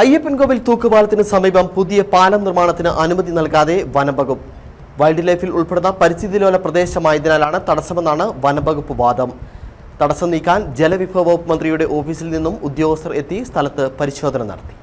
അയ്യപ്പൻകോവിൽ തൂക്കുപാലത്തിന് സമീപം പുതിയ പാലം നിർമ്മാണത്തിന് അനുമതി നൽകാതെ വനംവകുപ്പ്. വൈൽഡ് ലൈഫിൽ ഉൾപ്പെടുന്ന പരിസ്ഥിതിലോല പ്രദേശമായതിനാലാണ് തടസ്സമെന്നാണ് വനംവകുപ്പ് വാദം. തടസ്സം നീക്കാൻ ജലവിഭവ വകുപ്പ് മന്ത്രിയുടെ ഓഫീസിൽ നിന്നും ഉദ്യോഗസ്ഥർ എത്തി സ്ഥലത്ത് പരിശോധന നടത്തി.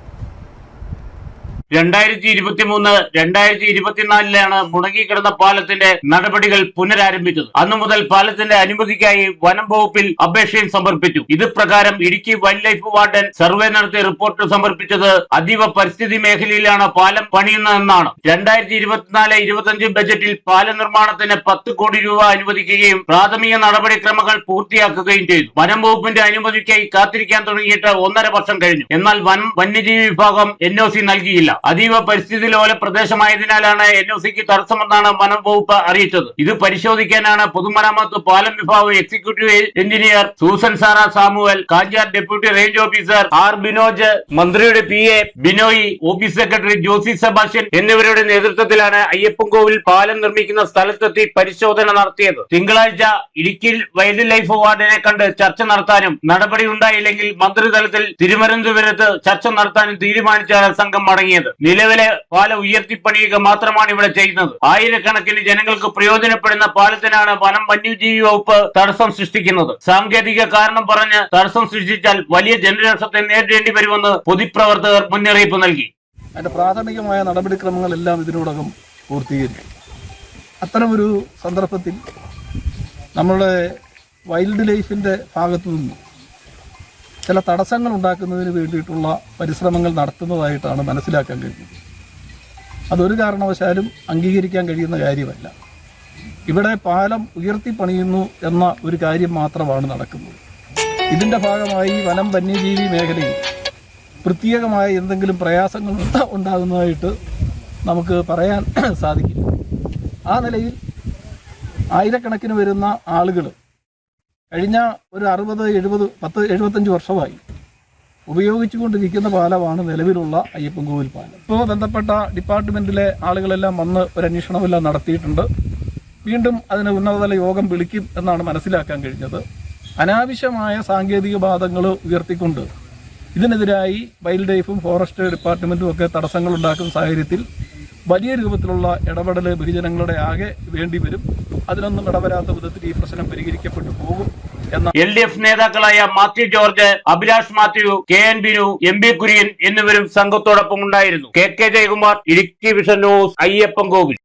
രണ്ടായിരത്തി ഇരുപത്തി മൂന്ന് രണ്ടായിരത്തി ഇരുപത്തിനാലിലാണ് മുടങ്ങിക്കിടന്ന പാലത്തിന്റെ നടപടികൾ പുനരാരംഭിച്ചത്. അന്നു മുതൽ പാലത്തിന്റെ അനുമതിക്കായി വനം വകുപ്പിൽ അപേക്ഷയും സമർപ്പിച്ചു. ഇത് പ്രകാരം Idukki wild life warden survey നടത്തി റിപ്പോർട്ട് സമർപ്പിച്ചത് അതീവ പരിസ്ഥിതി മേഖലയിലാണ് പാലം പണിയുന്നതെന്നാണ്. രണ്ടായിരത്തി ഇരുപത്തിനാല് ഇരുപത്തിയഞ്ച് ബജറ്റിൽ പാല നിർമ്മാണത്തിന് പത്ത് കോടി രൂപ അനുവദിക്കുകയും പ്രാഥമിക നടപടിക്രമങ്ങൾ പൂർത്തിയാക്കുകയും ചെയ്തു. വനം വകുപ്പിന്റെ അനുമതിക്കായി കാത്തിരിക്കാൻ തുടങ്ങിയിട്ട് ഒന്നര വർഷം കഴിഞ്ഞു. എന്നാൽ വനം വന്യജീവി വിഭാഗം എൻഒസി നൽകിയില്ല. അതീവ പരിസ്ഥിതി ലോല പ്രദേശമായതിനാലാണ് എൻ ഒ സിക്ക് തടസ്സമെന്നാണ് വനം വകുപ്പ് അറിയിച്ചത്. ഇത് പരിശോധിക്കാനാണ് പൊതുമരാമത്ത് പാലം വിഭാഗം executive engineer Susan Sara Samuel Kanchar deputy range officer R Binoj മന്ത്രിയുടെ P A Binoy office secretary Josy Sebastian എന്നിവരുടെ നേതൃത്വത്തിലാണ് അയ്യപ്പൻകോവിൽ പാലം നിർമ്മിക്കുന്ന സ്ഥലത്തെത്തി പരിശോധന നടത്തിയത്. തിങ്കളാഴ്ച ഇടുക്കിയിൽ വൈൽഡ് ലൈഫ് വാർഡിനെ കണ്ട് ചർച്ച നടത്താനും നടപടി ഉണ്ടായില്ലെങ്കിൽ മന്ത്രിതലത്തിൽ തിരുവനന്തപുരത്ത് ചർച്ച നടത്താനും തീരുമാനിച്ചാണ് സംഘം മടങ്ങിയത്. നിലവിലെ പാലം ഉയർത്തിപ്പണിയുക മാത്രമാണ് ഇവിടെ ചെയ്യുന്നത്. ആയിരക്കണക്കിന് ജനങ്ങൾക്ക് പ്രയോജനപ്പെടുന്ന പാലത്തിനാണ് വനം വന്യജീവി വകുപ്പ് തടസ്സം സൃഷ്ടിക്കുന്നത്. സാങ്കേതിക കാരണം പറഞ്ഞ് തടസ്സം സൃഷ്ടിച്ചാൽ വലിയ ജനനഷ്ടത്തെ നേരിടേണ്ടി വരുമെന്ന് പൊതുപ്രവർത്തകർ മുന്നറിയിപ്പ് നൽകി. അതിന്റെ പ്രാഥമികമായ നടപടിക്രമങ്ങളെല്ലാം ഇതിനോടകം പൂർത്തീകരിക്കും. അത്തരമൊരു സന്ദർഭത്തിൽ നമ്മളുടെ വൈൽഡ് ലൈഫിന്റെ ഭാഗത്തു നിന്നും ചില തടസ്സങ്ങൾ ഉണ്ടാക്കുന്നതിന് വേണ്ടിയിട്ടുള്ള പരിശ്രമങ്ങൾ നടത്തുന്നതായിട്ടാണ് മനസ്സിലാക്കാൻ കഴിയുന്നത്. അതൊരു കാരണവശാലും അംഗീകരിക്കാൻ കഴിയുന്ന കാര്യമല്ല. ഇവിടെ പാലം ഉയർത്തി പണിയുന്നു എന്ന ഒരു കാര്യം മാത്രമാണ് നടക്കുന്നത്. ഇതിന്റെ ഭാഗമായി വനം വന്യജീവി മേഖലയിൽ പ്രത്യേകമായ എന്തെങ്കിലും പ്രയാസങ്ങൾ ഉണ്ടാകുന്നതായിട്ട് നമുക്ക് പറയാൻ സാധിക്കില്ല. ആ നിലയിൽ ആയിരക്കണക്കിന് വരുന്ന ആളുകൾ കഴിഞ്ഞ ഒരു അറുപത് എഴുപത് പത്ത് എഴുപത്തഞ്ച് വർഷമായി ഉപയോഗിച്ചുകൊണ്ടിരിക്കുന്ന പാലമാണ് നിലവിലുള്ള അയ്യപ്പൻകോവിൽ പാലം. ഇപ്പോൾ ബന്ധപ്പെട്ട ഡിപ്പാർട്ട്മെന്റിലെ ആളുകളെല്ലാം വന്ന് ഒരു അന്വേഷണമെല്ലാം നടത്തിയിട്ടുണ്ട്. വീണ്ടും അതിന് ഉന്നതതല യോഗം വിളിക്കും എന്നാണ് മനസ്സിലാക്കാൻ കഴിഞ്ഞത്. അനാവശ്യമായ സാങ്കേതിക ബാധങ്ങൾ ഉയർത്തിക്കൊണ്ട് ഇതിനെതിരായി വൈൽഡ് ലൈഫും ഫോറസ്റ്റ് ഡിപ്പാർട്ട്മെന്റും ഒക്കെ തടസ്സങ്ങൾ ഉണ്ടാക്കുന്ന സാഹചര്യത്തിൽ വലിയ രൂപത്തിലുള്ള ഇടപെടൽ ബഹുജനങ്ങളുടെ ആകെ വേണ്ടി വരും അതിനൊന്നും ഇടവരാത്ത വിധത്തിൽ ഈ പ്രശ്നം പരിഹരിക്കപ്പെട്ടു പോകും. എൽ ഡി എഫ് നേതാക്കളായ Mathew George Abhilash Mathew K N Binu M B Kurian എന്നിവരും സംഘത്തോടൊപ്പം ഉണ്ടായിരുന്നു. K K Jayakumar Idukki vision news Ayyappan Kovil.